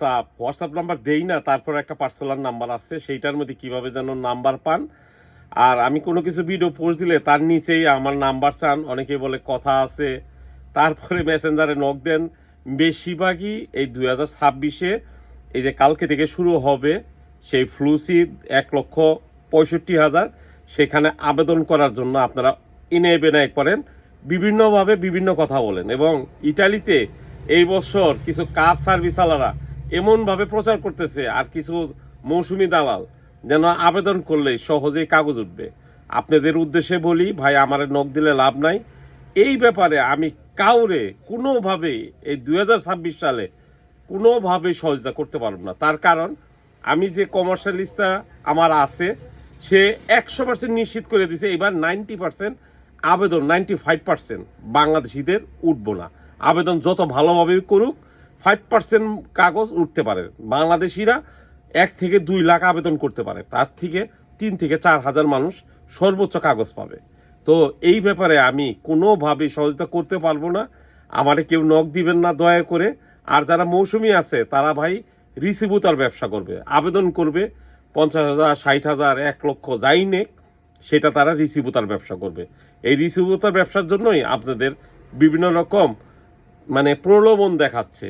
WhatsApp WhatsApp number দেই না, তারপর একটা পার্সোনাল নাম্বার আছে, সেইটার মধ্যে কীভাবে যেন নাম্বার পান। আর আমি কোনো কিছু ভিডিও পোস্ট দিলে তার নিচেই আমার নাম্বার চান, অনেকে বলে কথা আছে। তারপরে মেসেঞ্জারে নক দেন। বেশিরভাগই এই দুই হাজার ছাব্বিশে এই যে কালকে থেকে শুরু হবে সেই ফ্লুসিড এক লক্ষ পঁয়ষট্টি হাজার। সেখানে আবেদন করার জন্য আপনারা ইনে বেনায় করেন বিভিন্নভাবে বিভিন্ন কথা বলেন। এবং ইটালিতে এই বছর কিছু কার সার্ভিসওয়ালারা এমনভাবে প্রচার করতেছে আর কিছু মৌসুমি দালাল যেন আবেদন করলে সহজেই কাগজ উঠবে। আপনাদের উদ্দেশ্যে বলি, ভাই, আমার নখ দিলে লাভ নাই। এই ব্যাপারে আমি কাউরে কোনোভাবে এই দু ছাব্বিশ সালে কোনোভাবে সহযোগিতা করতে পারব না। তার কারণ, আমি যে কমার্শিয়ালিস্টটা আমার আছে, সে একশো পার্সেন্ট নিশ্চিত করে দিছে, এবার নাইনটি পার্সেন্ট আবেদন নাইনটি ফাইভ পার্সেন্ট বাংলাদেশিদের উঠবো না। আবেদন যত ভালোভাবে করুক ফাইভ পার্সেন্ট কাগজ উঠতে পারে। বাংলাদেশিরা এক থেকে দুই লাখ আবেদন করতে পারে। তার থেকে তিন থেকে চার হাজার মানুষ সর্বোচ্চ কাগজ পাবে। তো এই ব্যাপারে আমি কোনোভাবে সহযোগিতা করতে পারব না। আমারে কেউ নখ দিবেন না দয়া করে। আর যারা মৌসুমি আছে, তারা ভাই রিসিভুতার ব্যবসা করবে। আবেদন করবে পঞ্চাশ হাজার, ষাট হাজার, এক লক্ষ যাই নেক, সেটা তারা রিসিভুতার ব্যবসা করবে। এই রিসিভুতার ব্যবসার জন্যই আপনাদের বিভিন্ন রকম মানে প্রলোভন দেখাচ্ছে।